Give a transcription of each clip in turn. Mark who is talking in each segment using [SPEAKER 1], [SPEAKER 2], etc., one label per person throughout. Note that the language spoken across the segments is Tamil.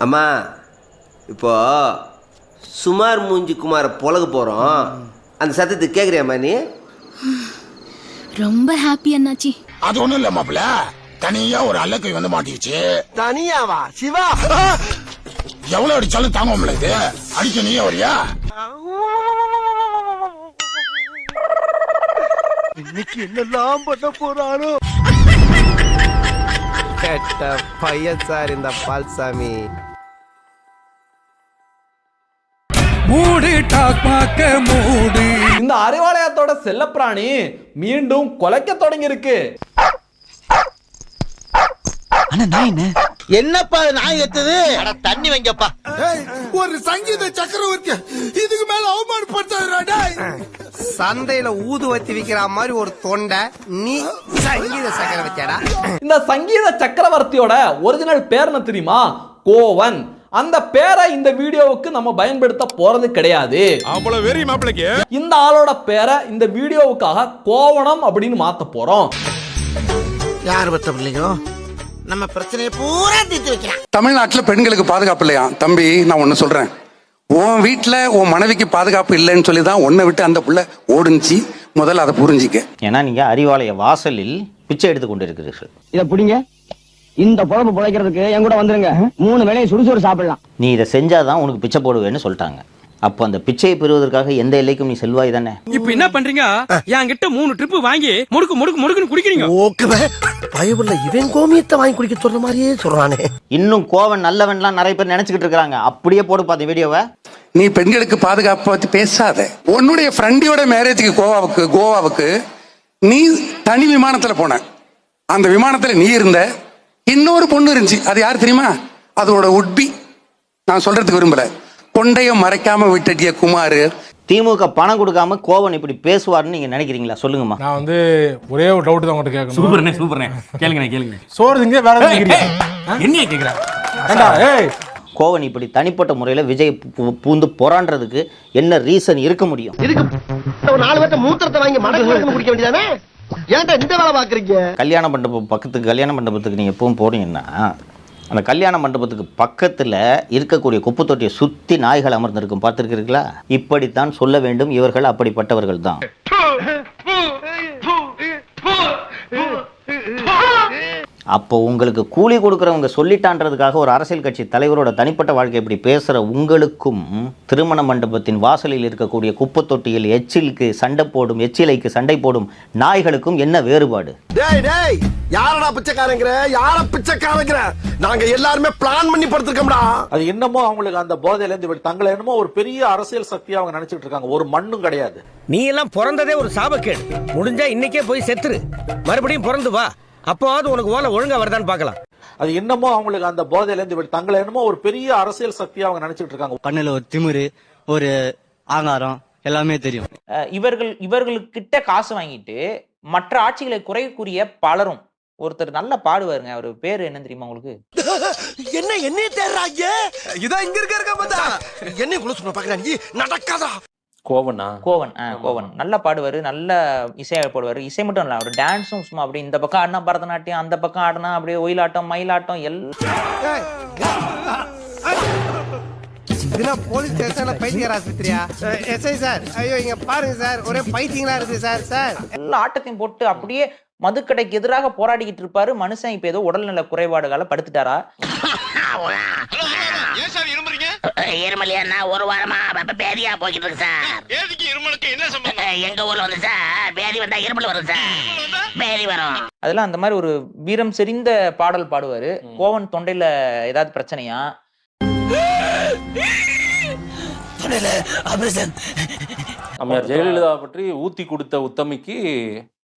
[SPEAKER 1] அம்மா இப்போ சுமார் மூஞ்சி குமார புலக போகிறோம் அந்த சத்தத்தை கேட்குறியாம்மா நீ?
[SPEAKER 2] ரொம்ப ஹாப்பி அண்ணாச்சி.
[SPEAKER 3] அது ஒண்ணும் இல்ல மாப்பிள தனியா ஒரு அல்லக்கை வந்து மாட்டிடுச்சு
[SPEAKER 4] தனியாவா? சிவா?
[SPEAKER 3] எவ்வளவு அடிச்சாலும் தாங்க முடியல இது? அடிக்க நீயே வரியா?
[SPEAKER 4] இன்னைக்கு என்னெல்லாம் பண்ண போறானோ?
[SPEAKER 1] கெட்ட பையன் சார் இந்த பால்சாமி.
[SPEAKER 5] மூடு டாக்மாக்க மூடு.
[SPEAKER 6] இந்த அறிவாலயத்தோட செல்லப்பிராணி மீண்டும் குலைக்க தொடங்கி இருக்கு
[SPEAKER 4] என்னப்பா நாய் எத்துது தண்ணி வைங்கப்பா.
[SPEAKER 3] ஒரு சங்கீத சக்கரவர்த்தி இதுக்கு மேல அவமானப்படுத்தாதடா
[SPEAKER 1] சந்தையில ஊதுவத்தி விற்கிற மாதிரி ஒரு தொண்டை நீ சங்கீத சக்கரவர்த்தியாடா.
[SPEAKER 6] இந்த சங்கீத சக்கரவர்த்தியோட ஒரிஜினல் பேர் என்ன தெரியுமா? கோவன். அந்த பேரை இந்த வீடியோவுக்கு நம்ம பயன்படுத்த போறது கிடையாது.
[SPEAKER 5] அவ்வளவு வெறி மாப்பிளைக்கு.
[SPEAKER 6] இந்த ஆளோட பேரை இந்த வீடியோவுக்காக கோவணம் அப்படின்னு மாத்த போறோம்.
[SPEAKER 4] யார் பத்த பிள்ளைங்க நம்ம பிரச்சனையை பூரா தீர்த்து வைக்கலாம்
[SPEAKER 7] தமிழ்நாட்டுல பெண்களுக்கு பாதுகாப்பு இல்லையா? தம்பி நான் ஒன்னு சொல்றேன். உன் வீட்டுல உன் மனைவிக்கு பாதுகாப்பு இல்லைன்னு சொல்லி தான் உன்னை விட்டு அந்த புள்ள ஓடுனுச்சு. முதல்ல அதை புரிஞ்சிக்க.
[SPEAKER 8] ஏன்னா நீங்க அறிவாலய வாசலில் பிச்சை எடுத்துக் கொண்டிருக்கிறீர்கள்.
[SPEAKER 9] இத புடிங்க. இந்த பொழப்பு பிழைக்கிறதுக்கு என் கூட வந்துருங்க. மூணு வேளையும் சுடுசோறு சாப்பிடலாம்.
[SPEAKER 8] நீ இதை செஞ்சாதான் உனக்கு பிச்சை போடுவேன்னு சொல்லிட்டாங்க. அப்போ அந்த பிச்சையை பெறுவதற்காக எந்த எல்லைக்கும் நீ செல்வாய் தானே?
[SPEAKER 5] இப்ப என்ன பண்றீங்க? என்கிட்ட மூணு ட்ரிப் வாங்கி முடுக்கு முடுக்கு முடுக்குன்னு குடிக்கிறீங்க.
[SPEAKER 4] ஓகே பயவுள்ள இவன் கோமியத்தை வாங்கி குடிக்க சொல்ற மாதிரியே சொல்றானே.
[SPEAKER 8] இன்னும் கோவன் நல்லவன்லாம் நிறைய பேர் நினைச்சுக்கிட்டு இருக்காங்க அப்படியே போடு பார்த்த வீடியோவை.
[SPEAKER 7] நீ பெண்களுக்கு பாதுகாப்பு பத்தி பேசாத. உன்னுடைய ஃப்ரெண்டியோட மேரேஜுக்கு கோவாவுக்கு கோவாவுக்கு நீ தனி விமானத்துல போன. அந்த விமானத்துல நீ இருந்த. இன்னொரு பொண்ணு இருந்துச்சு. அது யார் தெரியுமா? அதோட உட்பி நான் சொல்றதுக்கு விரும்பல. கொண்டைய மறைக்காம விட்டுட்டிய குமார்.
[SPEAKER 8] திமுக பணம் கொடுக்காம கோவன் இப்படி பேசுவார்னு நீங்க நினைக்கிறீங்களா? சொல்லுங்கம்மா.
[SPEAKER 10] நான் வந்து ஒரே ஒரு டவுட் தான் உங்கள்கிட்ட கேட்கணும்.
[SPEAKER 5] சூப்பர்ண்ணே சூப்பர்ண்ணே கேளுங்க கேளுங்க.
[SPEAKER 10] சோறு திங்க வேற எதுவும் ஏண்டா, ஏய்.
[SPEAKER 8] கோவன் இப்படி தனிப்பட்ட முறையில் விஜய் பூ- பூந்து போராடுறதுக்கு என்ன ரீசன் இருக்க முடியும்?
[SPEAKER 4] இதுக்கு ஒரு நாலு பேர்த்த மூத்திரத்தை வாங்கி மடக்கு குடிக்க வேண்டியதானே? ஏன்டா இந்த வேலை பாக்குறீங்க
[SPEAKER 8] கல்யாண மண்டபம் பக்கத்துக்கு கல்யாண மண்டபத்துக்கு நீங்கள் எப்பவும் போறீங்கன்னா அந்த கல்யாண மண்டபத்துக்கு பக்கத்தில் இருக்கக்கூடிய குப்பை தொட்டியை சுற்றி நாய்கள் அமர்ந்திருக்கும் பார்த்துருக்கிறீங்களா இப்படித்தான் சொல்ல வேண்டும் இவர்கள் அப்படிப்பட்டவர்கள் தான் அப்போ உங்களுக்கு கூலி கொடுக்குறவங்க சொல்லிட்டான்றதுக்காக ஒரு அரசியல் கட்சி தலைவரோட தனிப்பட்ட வாழ்க்கை இப்படி பேசுகிற உங்களுக்கும் திருமண மண்டபத்தின் வாசலில் இருக்கக்கூடிய குப்பை தொட்டியில் எச்சிலுக்கு சண்டை போடும் எச்சிலைக்கு சண்டை போடும் நாய்களுக்கும் என்ன வேறுபாடு?
[SPEAKER 4] டேய் டேய் யாரடா பிச்சைக்காரங்கிற? யார பிச்சைக்காரங்கிற? நாங்க எல்லாருமே பிளான் பண்ணி படுத்திருக்கோம்டா.
[SPEAKER 11] அது என்னமோ அவங்களுக்கு அந்த போதையில இருந்து தங்களை என்னமோ ஒரு பெரிய அரசியல் சக்தியா அவங்க நினைச்சிட்டு இருக்காங்க. ஒரு மண்ணும் கிடையாது.
[SPEAKER 4] நீ எல்லாம் பிறந்ததே ஒரு சாபக்கேடு. முடிஞ்சா இன்னைக்கே போய் செத்துரு. மறுபடியும் பிறந்து வா. அப்போவாவது உனக்கு ஓலை ஒழுங்கா வருதான்னு பார்க்கலாம்.
[SPEAKER 11] அது என்னமோ அவங்களுக்கு அந்த போதையில இருந்து தங்களை என்னமோ ஒரு பெரிய அரசியல் சக்தியா அவங்க நினைச்சிட்டு இருக்காங்க.
[SPEAKER 9] கண்ணுல ஒரு திமிரு ஒரு ஆங்காரம் எல்லாமே தெரியும்.
[SPEAKER 12] இவர்கள் இவர்களுக்கிட்ட காசு வாங்கிட்டு மற்ற ஆட்சிகளை குறை கூறிய பலரும் ஒருத்தர் நல்லா பாடுவாருங்க. அவர் பேரு என்ன தெரியுமா உங்களுக்கு?
[SPEAKER 4] என்ன என்னைய தேடுறாங்க இதான் இங்க இருக்க இருக்க பார்த்தா. என்னைய குள்ள சொன்ன பாக்குறா நீ? நடக்காதா
[SPEAKER 5] கோவனா?
[SPEAKER 12] கோவன் ஆ, கோவன். நல்லா பாடுவாரு நல்ல இசையாக போடுவாரு. இசை மட்டும் இல்ல அவர் டான்ஸும் சும்மா அப்படி இந்த பக்கம் ஆடினா பரதநாட்டியம் அந்த பக்கம் ஆடினா அப்படியே ஒயிலாட்டம் மயிலாட்டம் எல்லாம்
[SPEAKER 1] இதெல்லாம் போலீஸ் ஸ்டேஷன்ல பைத்தியர் ஆஸ்பத்திரியா எஸ்ஐ சார் ஐயோ இங்க பாருங்க சார் ஒரே பைத்தியங்களா இருக்கு சார் சார்.
[SPEAKER 12] எல்லா ஆட்டத்தையும் போட்டு அப்படியே மதுக்கடைக்கு எதிராக போராடிக்கிட்டு இருப்பாரு. மனுஷன் இப்ப ஏதோ உடல்நல குறைபாடுகால படுத்துட்டாரா?
[SPEAKER 9] இருமலியா? ஒரு வாரமா பேதியா போய்கிட்டு இருக்கு சார் எங்க ஊர்ல வந்து சார் பேதி வந்தா இருமல் வரும் சார். பேதி வரும்.
[SPEAKER 12] அதெல்லாம் அந்த மாதிரி ஒரு வீரம் செறிந்த பாடல் பாடுவாரு. கோவன் தொண்டையில ஏதாவது பிரச்சனையா?
[SPEAKER 5] அம்மையார் ஜெயலலிதா பற்றி ஊத்தி கொடுத்த உத்தமிக்கு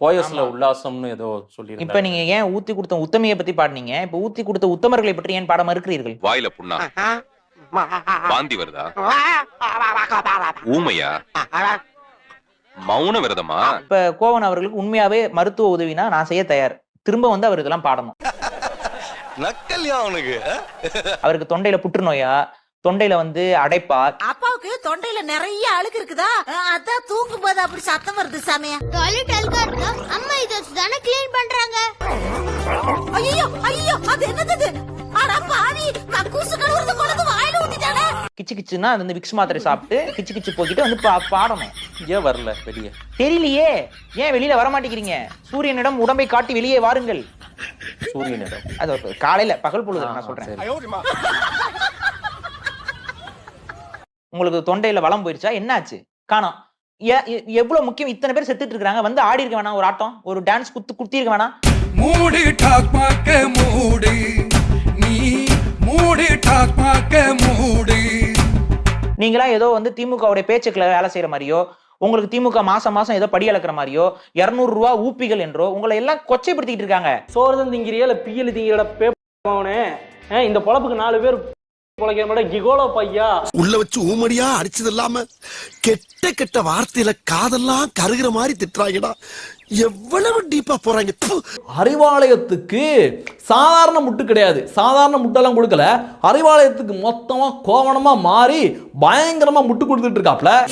[SPEAKER 5] போயஸ்ல உல்லாசம்னு ஏதோ சொல்லி
[SPEAKER 12] இப்ப நீங்க ஏன் ஊத்தி கொடுத்த உத்தமையை பத்தி பாடுனீங்க? இப்ப ஊத்தி கொடுத்த உத்தமர்களை பற்றி ஏன் பாட மறுக்கிறீர்கள்
[SPEAKER 13] வாயில புண்ணா. வாந்தி வருதா? ஊமையா? மௌன விரதமா?
[SPEAKER 12] இப்ப கோவன் அவர்களுக்கு உண்மையாவே மருத்துவ உதவினா நான் செய்ய தயார். திரும்ப வந்து அவர் இதெல்லாம் பாடணும்.
[SPEAKER 4] நக்கல்யா அவனுக்கு?
[SPEAKER 12] அவருக்கு தொண்டையில புற்றுநோயா? தொண்டையில வந்து அடைப்பா?
[SPEAKER 2] அப்பாவுக்கு தொண்டையில நிறைய அழுக்கு இருக்குதா? அதான் தூங்கும் போது அப்படி சத்தம் வருது சாமியா. டாய்லெட் அழுக்கா இருக்கா அம்மா இத தானே க்ளீன் பண்றாங்க. ஐயோ ஐயோ அது என்னது அட பாவி கக்கூசு கழுவுறது
[SPEAKER 12] கிச்சு கிச்சுன்னா அது வந்து விக்ஸ் மாத்திரை சாப்பிட்டு கிச்சு கிச்சு போக்கிட்டு வந்து பா- பாடணும்.
[SPEAKER 5] ஏன் வரல வெளியே?
[SPEAKER 12] தெரியலையே. ஏன் வெளியில வர மாட்டேங்கிறீங்க சூரியனிடம் உடம்பை காட்டி வெளியே வாருங்கள்.
[SPEAKER 5] சூரியனிடம்.
[SPEAKER 12] அது காலையில பகல் பொழுது நான் சொல்றேன். உங்களுக்கு தொண்டையில வளம் போயிருச்சா? என்னாச்சு? காணோம். எவ்வளவு முக்கியம் இத்தனை பேர் செத்துட்டு இருக்காங்க? வந்து ஆடி இருக்க வேணாம் ஒரு ஆட்டம் ஒரு டான்ஸ் குத்து குத்தி இருக்க வேணாம்.
[SPEAKER 14] மூடு டாக் மூடு. நீ மூடு டாக் மூடு.
[SPEAKER 12] நீங்களா ஏதோ வந்து திமுகவுடைய பேச்சுக்களை வேலை செய்யற மாதிரியோ உங்களுக்கு திமுக மாசம் மாசம் ஏதோ படி அளக்குற மாதிரியோ இருநூறு ரூபா ஊப்பிகள் என்றோ உங்களை எல்லாம் கொச்சைப்படுத்திக்கிட்டு இருக்காங்க.
[SPEAKER 15] சோர்தன் திங்கிறியா இல்ல பிஎல் திங்கிற பேப்பனே இந்த பொழப்புக்கு நாலு பேர்
[SPEAKER 4] உள்ள வச்சு ஊமடியா அடிச்சது இல்லாம கெட்ட கெட்ட வார்த்தையில காதெல்லாம் கருகிற மாதிரி திட்டுறாங்கடா. எவ்வளவு டீப்பா போறாங்க.
[SPEAKER 6] அறிவாலயத்துக்கு சாதாரண முட்டு கிடையாது. சாதாரண முட்டெல்லாம் கொடுக்கல. அறிவாலயத்துக்கு மொத்தமா கோவணமா மாறி பயங்கரமா முட்டு கொடுத்துட்டு இருக்காப்ல.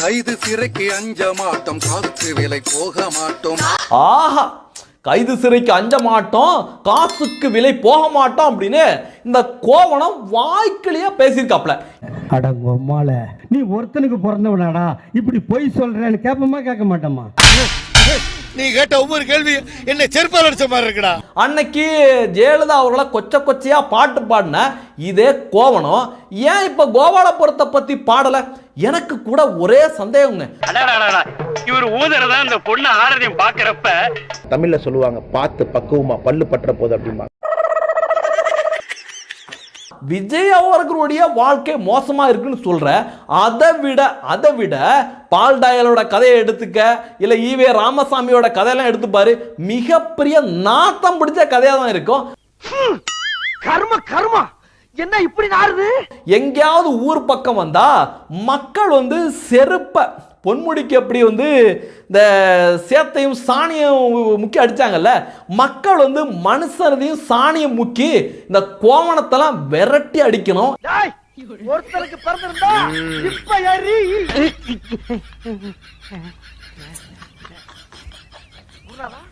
[SPEAKER 14] கைது சிறைக்கு அஞ்ச மாட்டோம். காத்து விலை போக மாட்டோம்.
[SPEAKER 6] ஆஹா. கைது சிறைக்கு அஞ்ச மாட்டோம் காசுக்கு விலை போக மாட்டோம் அப்படின்னு இந்த கோவணம் வாய்க்கிலேயே பேசியிருக்காப்ல
[SPEAKER 15] அடங்கொம்மால நீ ஒருத்தனுக்கு பிறந்தவனாடா இப்படி பொய் சொல்றேன்னு கேப்பமா கேட்க மாட்டோமா
[SPEAKER 4] நீ கேட்ட ஒவ்வொரு கேள்வி என்ன செருப்பால் அடிச்ச மாதிரி இருக்குடா.
[SPEAKER 6] அன்னைக்கு ஜெயலலிதா அவர்களை கொச்ச கொச்சையா பாட்டு பாடின இதே கோவணம். ஏன் இப்ப கோபாலபுரத்தை பத்தி பாடல? எனக்கு கூட ஒரே சந்தேகங்க.
[SPEAKER 15] இவர் ஊதறதா அந்த பொண்ணு ஆரதையும் பாக்குறப்ப
[SPEAKER 16] தமிழ்ல சொல்லுவாங்க பார்த்து பக்குவமா பல்லு பற்ற போது அப்படிமா
[SPEAKER 6] விஜய் அவர்களுடைய வாழ்க்கை மோசமா இருக்குன்னு சொல்ற அதை விட அதை விட பால் டயலோட கதையை எடுத்துக்க இல்ல ஈவே ராமசாமியோட கதையெல்லாம் எடுத்து பாரு மிகப்பெரிய நாத்தம் பிடிச்ச கதையா தான் இருக்கும்
[SPEAKER 15] கர்ம கர்மா. என்ன இப்படி நாருது
[SPEAKER 6] எங்கேயாவது ஊர் பக்கம் வந்தா மக்கள் வந்து செருப்ப பொன்முடிக்கு எப்படி வந்து இந்த சேத்தையும் சாணியும் முக்கி அடிச்சாங்கல்ல மக்கள் வந்து மனுஷனதையும் சாணியும் முக்கி இந்த கோவணத்தெல்லாம் விரட்டி அடிக்கணும்.
[SPEAKER 15] ஒருத்தருக்கு பிறந்திருந்தா இப்ப ஏறி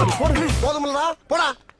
[SPEAKER 4] போதுமில்லடா போடா.